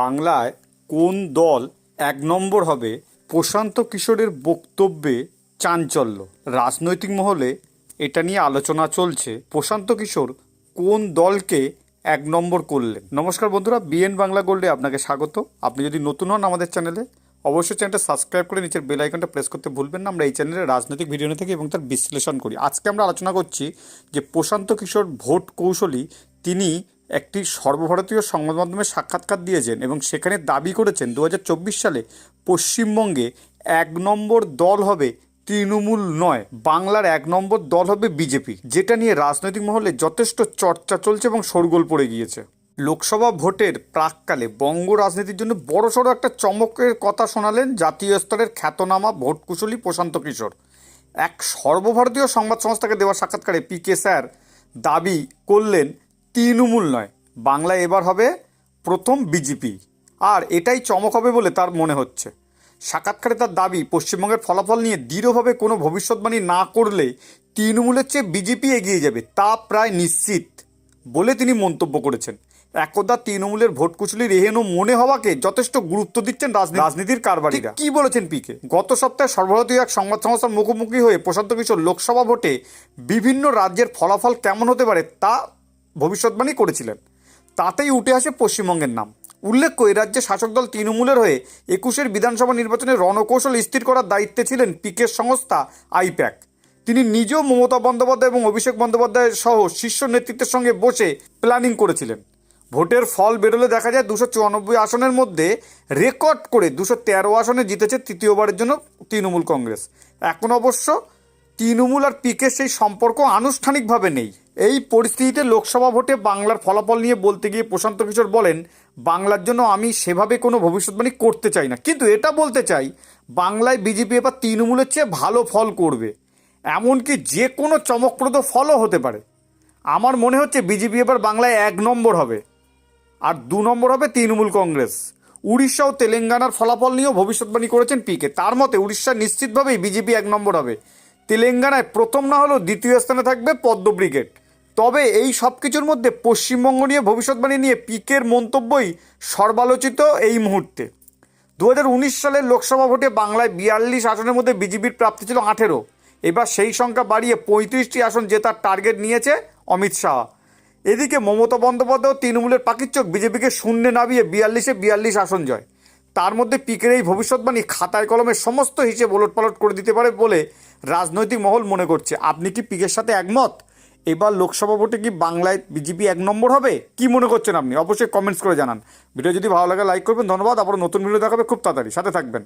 বাংলায় কোন দল এক নম্বর হবে প্রশান্ত কিশোরের বক্তব্যে চাঞ্চল্য। রাজনৈতিক মহলে এটা নিয়ে আলোচনা চলছে। প্রশান্ত কিশোর কোন দলকে এক নম্বর করলেন? নমস্কার বন্ধুরা, বিএন বাংলা গোল্ডে আপনাকে স্বাগত। আপনি যদি নতুন হন আমাদের চ্যানেলে, অবশ্যই চ্যানেলটা সাবস্ক্রাইব করে নিচের বেল আইকনটা প্রেস করতে ভুলবেন না। আমরা এই চ্যানেলে রাজনৈতিক ভিডিও থাকি এবং তার বিশ্লেষণ করি। আজকে আমরা আলোচনা করছি যে প্রশান্ত কিশোর ভোট কৌশলী, তিনি একটি সর্বভারতীয় সংবাদ মাধ্যমে সাক্ষাৎকার দিয়েছেন এবং সেখানে দাবি করেছেন দু হাজার চব্বিশ সালে পশ্চিমবঙ্গে এক নম্বর দল হবে তৃণমূল নয়, বাংলার এক নম্বর দল হবে বিজেপি, যেটা নিয়ে রাজনৈতিক মহলে যথেষ্ট চর্চা চলছে এবং শোরগোল পড়ে গিয়েছে। লোকসভা ভোটের প্রাককালে বঙ্গ রাজনীতির জন্য বড়সড় একটা চমকের কথা শোনালেন জাতীয় স্তরের খ্যাতনামা ভোট কুশলী প্রশান্ত কিশোর। এক সর্বভারতীয় সংবাদ সংস্থাকে দেওয়া সাক্ষাৎকারে পি কে স্যার দাবি করলেন তৃণমূল নয়। বাংলায় এবার হবে প্রথম বিজেপি। আর এটাই চমক হবে বলে তার মনে হচ্ছে। সাক্ষাৎকারে তার দাবি পশ্চিমবঙ্গের ফলাফল নিয়ে দৃঢ়ভাবে কোনো ভবিষ্যৎবাণী না করলে তৃণমূলের চেয়ে বিজেপি এগিয়ে যাবে তা প্রায় নিশ্চিত বলে তিনি মন্তব্য করেছেন। একদা তৃণমূলের ভোট কুচলির এহেন মনে হওয়াকে যথেষ্ট গুরুত্ব দিচ্ছেন রাজনী- রাজনীতির কারবারিরা। কি বলেছেন পিকে। গত সপ্তাহে সর্বভারতীয় এক সংবাদ সংস্থার মুখোমুখি হয়ে প্রশান্ত কিশোর লোকসভা ভোটে বিভিন্ন রাজ্যের ফলাফল কেমন হতে পারে তা ভবিষ্যৎবাণী করেছিলেন। তাতেই উঠে আসে পশ্চিমবঙ্গের নাম। উল্লেখ্য এই রাজ্যে শাসক দল তৃণমূলের হয়ে একুশের বিধানসভা নির্বাচনে রণকৌশল স্থির করার দায়িত্বে ছিলেন পিকের সংস্থা আইপ্যাক। তিনি নিজেও মমতা বন্দ্যোপাধ্যায় এবং অভিষেক বন্দ্যোপাধ্যায় সহ শীর্ষ নেতৃত্বের সঙ্গে বসে প্ল্যানিং করেছিলেন। ভোটের ফল বেরোলে দেখা যায় দুশো চুরানব্বই আসনের মধ্যে রেকর্ড করে দুশো তেরো আসনে জিতেছে তৃতীয়বারের জন্য তৃণমূল কংগ্রেস। এখন অবশ্য তৃণমূল আর পিকের সেই সম্পর্ক আনুষ্ঠানিকভাবে নেই। এই পরিস্থিতিতে লোকসভা ভোটে বাংলার ফলাফল নিয়ে বলতে গিয়ে প্রশান্ত কিশোর বলেন, বাংলার জন্য আমি সেভাবে কোনো ভবিষ্যৎবাণী করতে চাই না। কিন্তু এটা বলতে চাই, বাংলায় বিজেপি এবার তৃণমূলের চেয়ে ভালো ফল করবে। এমনকি যে কোনো চমকপ্রদ ফলও হতে পারে। আমার মনে হচ্ছে বিজেপি এবার বাংলায় এক নম্বর হবে। আর দু নম্বর হবে তৃণমূল কংগ্রেস। উড়িষ্যা ও তেলেঙ্গানার ফলাফল নিয়েও ভবিষ্যৎবাণী করেছেন পিকে। তার মতে উড়িষ্যা নিশ্চিতভাবেই বিজেপি এক নম্বর হবে। তেলেঙ্গানায় প্রথম না হলেও দ্বিতীয় স্থানে থাকবে পদ্ম ব্রিগেড। তবে এই সব কিছুর মধ্যে পশ্চিমবঙ্গ নিয়ে ভবিষ্যৎবাণী নিয়ে পিকের মন্তব্যই সর্বালোচিত এই মুহূর্তে। দু হাজার উনিশ সালের লোকসভা ভোটে বাংলায় বিয়াল্লিশ আসনের মধ্যে বিজেপির প্রাপ্তি ছিল আঠেরো। এবার সেই সংখ্যা বাড়িয়ে পঁয়ত্রিশটি আসন জেতার টার্গেট নিয়েছে অমিত শাহ। এদিকে মমতা বন্দ্যোপাধ্যায় তৃণমূলের পাকিচ্চক বিজেপিকে শূন্যে নামিয়ে বিয়াল্লিশে বিয়াল্লিশ আসন জয়। তার মধ্যে পিকের এই ভবিষ্যৎবাণী খাতায় কলমে সমস্ত হিসেব ওলটপালট করে দিতে পারে বলে রাজনৈতিক মহল মনে করছে। আপনি কি পিকের সাথে একমত? এবার লোকসভা ভোটে কি বাংলায় বিজেপি এক নম্বর হবে? কি মনে করছেন আপনি? অবশ্যই কমেন্টস করে জানান। ভিডিও যদি ভালো লাগে, লাইক করবেন। ধন্যবাদ। আবার নতুন ভিডিও দেখাবে খুব তাড়াতাড়ি। সাথে থাকবেন।